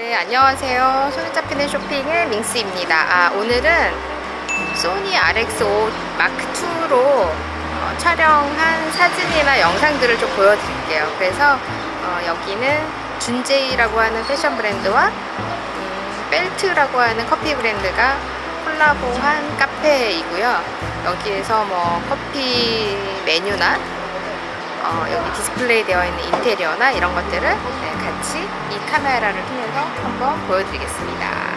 네, 안녕하세요. 손에 잡히는 쇼핑의 민스입니다. 아, 오늘은 소니 RX5 마크2로 어, 촬영한 사진이나 영상들을 좀 보여드릴게요. 그래서 어, 여기는 준제이라고 하는 패션 브랜드와 음, 벨트라고 하는 커피 브랜드가 콜라보한 카페이고요. 여기에서 뭐 커피 메뉴나 어, 여기 디스플레이 되어 있는 인테리어나 이런 것들을 네, 같이 이 카메라를 통해서 한번 보여드리겠습니다.